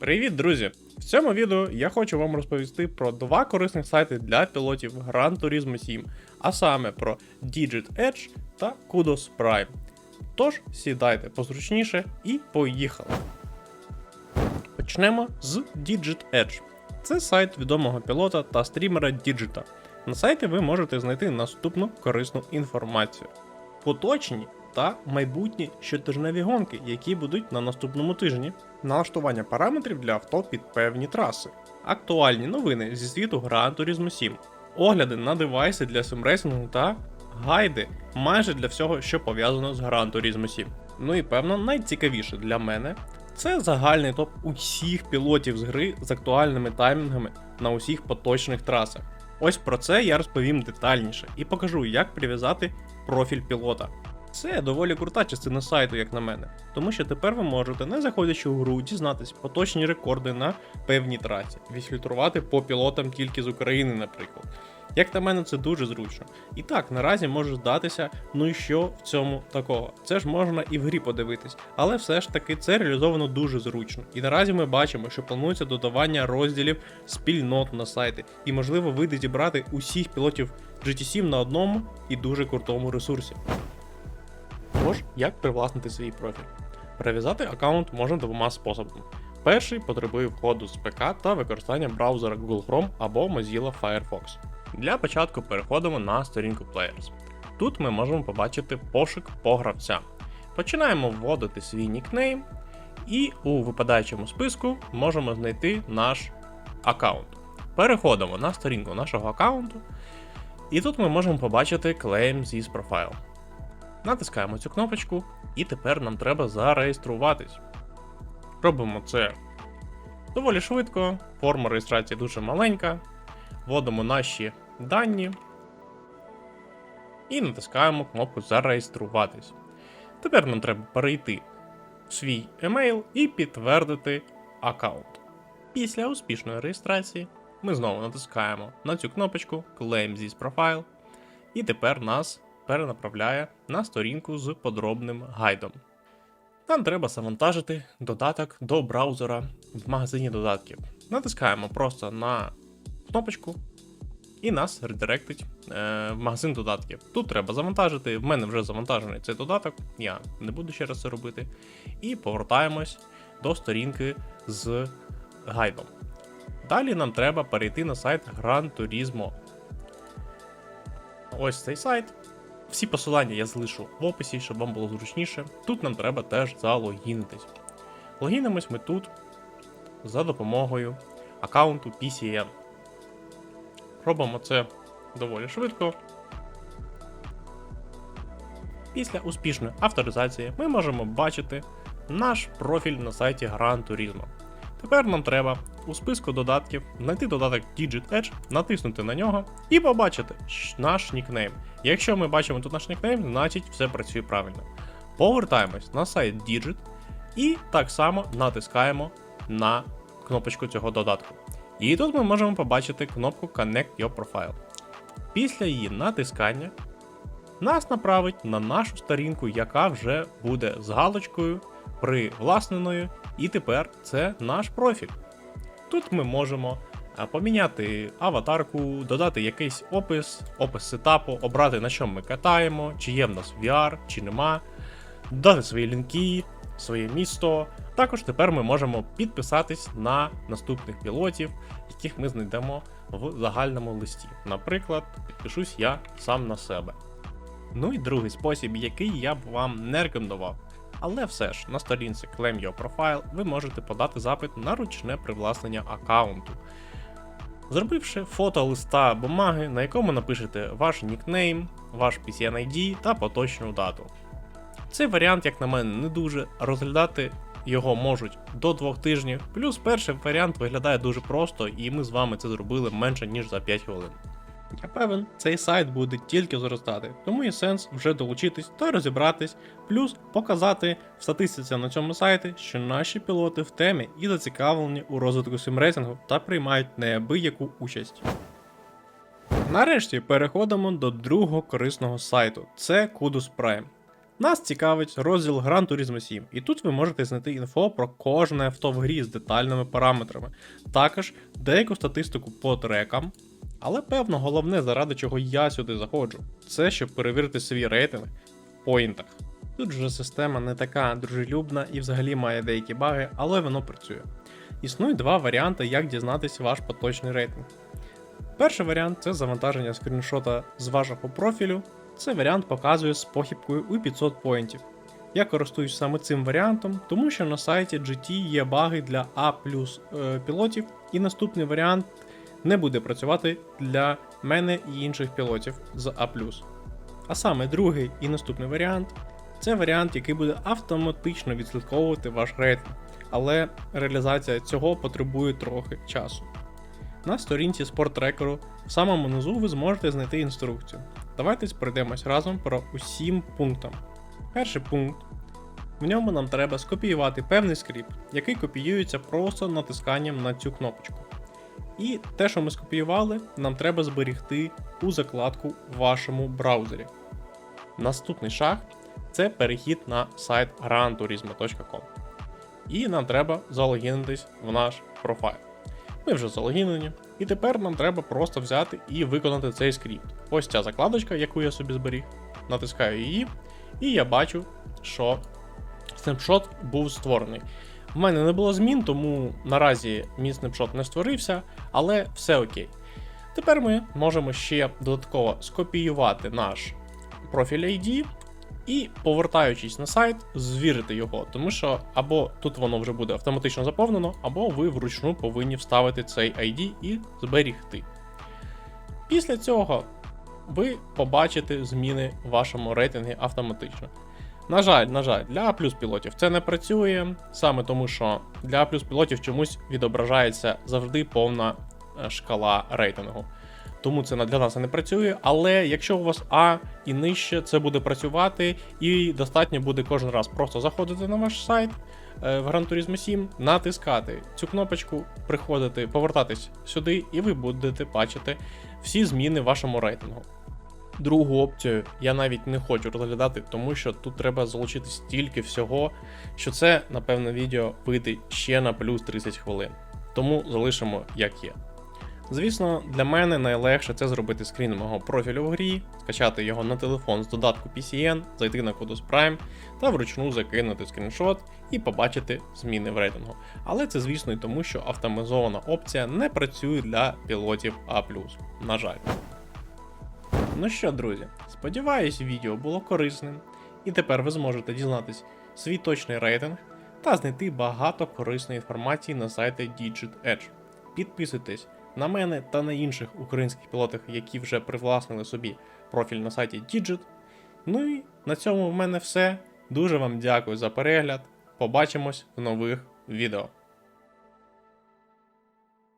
Привіт, друзі! В цьому відео я хочу вам розповісти про два корисних сайти для пілотів Gran Turismo 7, а саме про Digit Edge та Kudos Prime. Тож сідайте позручніше і поїхали. Почнемо з Digit Edge. Це сайт відомого пілота та стрімера Digita. На сайті ви можете знайти наступну корисну інформацію. Поточні та майбутні щотижневі гонки, які будуть на наступному тижні, налаштування параметрів для авто під певні траси, актуальні новини зі світу Gran Turismo 7, огляди на девайси для симрейсингу та гайди майже для всього, що пов'язано з Gran Turismo 7. Ну і певно, найцікавіше для мене це загальний топ усіх пілотів з гри з актуальними таймінгами на усіх поточних трасах. Ось про це я розповім детальніше і покажу, як прив'язати профіль пілота. Це доволі крута частина сайту, як на мене, тому що тепер ви можете, не заходячи у гру, дізнатись поточні рекорди на певній трасі, відфільтрувати по пілотам тільки з України, наприклад. Як на мене, це дуже зручно. І так, наразі може здатися, ну і що в цьому такого? Це ж можна і в грі подивитись, але все ж таки це реалізовано дуже зручно. І наразі ми бачимо, що планується додавання розділів спільнот на сайти, і можливо вийде зібрати усіх пілотів GT7 на одному і дуже крутому ресурсі. Тож, як привласнити свій профіль? Прив'язати аккаунт можна двома способами. Перший потребує входу з ПК та використання браузера Google Chrome або Mozilla Firefox. Для початку переходимо на сторінку Players. Тут ми можемо побачити пошук по гравцям. Починаємо вводити свій нікнейм, і у випадаючому списку можемо знайти наш аккаунт. Переходимо на сторінку нашого аккаунту, і тут ми можемо побачити Claim This Profile. Натискаємо цю кнопочку, і тепер нам треба зареєструватись. Робимо це доволі швидко, форма реєстрації дуже маленька. Вводимо наші дані і натискаємо кнопку Зареєструватись. Тепер нам треба перейти в свій емейл і підтвердити аккаунт. Після успішної реєстрації ми знову натискаємо на цю кнопочку Claim This Profile, і тепер нас перенаправляє на сторінку з подробним гайдом. Нам треба завантажити додаток до браузера в магазині додатків. Натискаємо просто на кнопочку, і нас редиректить е, в магазин додатків. Тут треба завантажити. В мене вже завантажений цей додаток, я не буду ще раз це робити. І повертаємось до сторінки з гайдом. Далі нам треба перейти на сайт Gran Turismo. Ось цей сайт. Всі посилання я залишу в описі, щоб вам було зручніше. Тут нам треба теж залогінитись. Логінимось ми тут за допомогою аккаунту PCN. Робимо це доволі швидко. Після успішної авторизації ми можемо бачити наш профіль на сайті Gran Turismo. Тепер нам треба у списку додатків знайти додаток Digit Edge, натиснути на нього і побачити наш нікнейм. Якщо ми бачимо тут наш нікнейм, значить все працює правильно. Повертаємось на сайт Digit і так само натискаємо на кнопочку цього додатку. І тут ми можемо побачити кнопку Connect Your Profile. Після її натискання нас направить на нашу сторінку, яка вже буде з галочкою привласненою, і тепер це наш профіль. Тут ми можемо е, поміняти аватарку, додати якийсь опис, опис сетапу, обрати на чому ми катаємо, чи є в нас VR, чи нема, додати свої лінки, своє місто. Також тепер ми можемо підписатись на наступних пілотів, яких ми знайдемо в загальному листі. Наприклад, підпишусь я сам на себе. Ну і другий спосіб, який я б вам не рекомендував. Але все ж на сторінці Claim Your Profile ви можете подати запит на ручне привласнення аккаунту. Зробивши фото листа бумаги, на якому напишете ваш нікнейм, ваш PCN ID та поточну дату. Цей варіант, як на мене, не дуже. Розглядати його можуть до двох тижнів. Плюс перший варіант виглядає дуже просто, і ми з вами це зробили менше ніж за 5 хвилин. Я певен, цей сайт буде тільки зростати, тому є сенс вже долучитись та розібратись, плюс показати в статистиці на цьому сайті, що наші пілоти в темі і зацікавлені у розвитку симрейсингу та приймають неабияку участь. Нарешті переходимо до другого корисного сайту це Kudus Prime. Нас цікавить розділ Gran Turismo 7, і тут ви можете знайти інфо про кожне авто в грі з детальними параметрами, також деяку статистику по трекам. Але певно, головне, заради чого я сюди заходжу, це щоб перевірити свій рейтинг в поінтах. Тут же система не така дружелюбна і взагалі має деякі баги, але воно працює. Існують два варіанти, як дізнатися ваш поточний рейтинг. Перший варіант це завантаження скріншота з вашого профілю. Цей варіант показує з похибкою у 500 поінтів. Я користуюсь саме цим варіантом, тому що на сайті GT є баги для А е, пілотів, і наступний варіант не буде працювати для мене і інших пілотів з А. А саме другий і наступний варіант це варіант, який буде автоматично відслідковувати ваш рейтинг, але реалізація цього потребує трохи часу. На сторінці спорттрекеру в самому низу ви зможете знайти інструкцію. Давайте пройдемось разом про усім пунктам. Перший пункт. В ньому нам треба скопіювати певний скрипт, який копіюється просто натисканням на цю кнопочку. І те, що ми скопіювали, нам треба зберігти у закладку в вашому браузері. Наступний шаг це перехід на сайт granturismo.com. І нам треба залогінитись в наш профайл. Ми вже залогінені, і тепер нам треба просто взяти і виконати цей скрипт. Ось ця закладочка, яку я собі зберіг. Натискаю її, і я бачу, що снапшот був створений. В мене не було змін, тому наразі мій снапшот не створився, але все окей. Тепер ми можемо ще додатково скопіювати наш профіль ID і, повертаючись на сайт, звірити його, тому що або тут воно вже буде автоматично заповнено, або ви вручну повинні вставити цей ID і зберігти. Після цього ви побачите зміни в вашому рейтингі автоматично. На жаль, на жаль, для А пілотів це не працює, саме тому, що для А пілотів чомусь відображається завжди повна е, шкала рейтингу. Тому це для нас не працює. Але якщо у вас А і нижче, це буде працювати, і достатньо буде кожен раз просто заходити на ваш сайт е, в Gran Turismo 7, натискати цю кнопочку, приходити, повертатись сюди, і ви будете бачити всі зміни в вашому рейтингу. Другу опцію я навіть не хочу розглядати, тому що тут треба залучити стільки всього, що це, напевно, відео вийде ще на плюс 30 хвилин. Тому залишимо як є. Звісно, для мене найлегше це зробити скрін мого профілю в грі, скачати його на телефон з додатку PCN, зайти на Codus Prime та вручну закинути скріншот і побачити зміни в рейтингу. Але це, звісно, і тому, що автоматизована опція не працює для пілотів А. На жаль. Ну що, друзі, сподіваюсь, відео було корисним, і тепер ви зможете дізнатись свій точний рейтинг та знайти багато корисної інформації на сайті Digit Edge. Підписуйтесь на мене та на інших українських пілотів, які вже привласнили собі профіль на сайті Digit. Ну і на цьому в мене все. Дуже вам дякую за перегляд. Побачимось в нових відео.